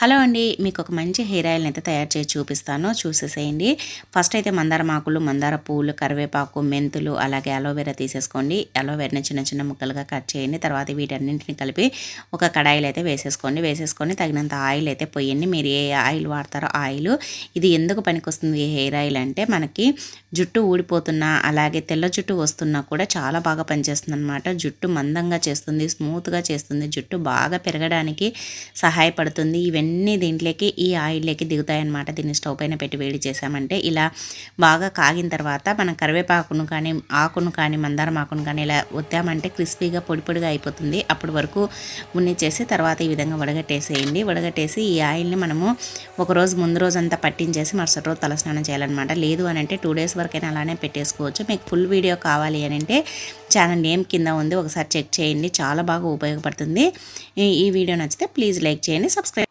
Hello అండి మీకు ఒక మంచి హెయిర్ ఆయిల్ని అయితే తయారు చేసి చూపిస్తాను. చూసేసేయండి. ఫస్ట్ అయితే మందార మాకులు మందార పువ్వులు కరివేపాకు మెంతులు అలాగే అలోవెరా తీసేసుకోండి. అలోవెరాని చిన్న చిన్న ముక్కలుగా కట్ చేయండి. తర్వాత వీటన్నింటిని కలిపి ఒక కడాయిలు అయితే వేసేసుకోండి. వేసేసుకొని తగినంత ఆయిల్ అయితే పోయండి. మీరు ఏ ఆయిల్ వాడతారో ఆయిల్. ఇది ఎందుకు పనికొస్తుంది హెయిర్ ఆయిల్ అంటే మనకి జుట్టు ఊడిపోతున్నా అలాగే తెల్ల జుట్టు వస్తున్నా కూడా చాలా బాగా పనిచేస్తుంది అనమాట జుట్టు మందంగా చేస్తుంది స్మూత్గా చేస్తుంది. జుట్టు బాగా పెరగడానికి సహాయపడుతుంది. ఇవన్నీ అన్నీ దీంట్లోకి ఈ ఆయిల్లోకి దిగుతాయి అనమాట దీన్ని స్టవ్ పైన పెట్టి వేడి చేసామంటే ఇలా బాగా కాగిన తర్వాత మనం కరివేపాకును కానీ ఆకును కానీ మందారం ఆకును కానీ ఇలా వద్దామంటే క్రిస్పీగా పొడి పొడిగా అయిపోతుంది. అప్పటి వరకు ఉన్నిచ్చేసి తర్వాత ఈ విధంగా వడగట్టేసేయండి. వడగట్టేసి ఈ ఆయిల్ని మనము ఒకరోజు ముందు రోజంతా పట్టించేసి మరుసటి రోజు తలస్నానం చేయాలన్నమాట. లేదు అని అంటే టూ డేస్ వరకైనా అలానే పెట్టేసుకోవచ్చు. మీకు ఫుల్ వీడియో కావాలి అని అంటే ఛానల్ నేమ్ కింద ఉంది. ఒకసారి చెక్ చేయండి. చాలా బాగా ఉపయోగపడుతుంది. ఈ వీడియో నచ్చితే ప్లీజ్ లైక్ చేయండి సబ్స్క్రైబ్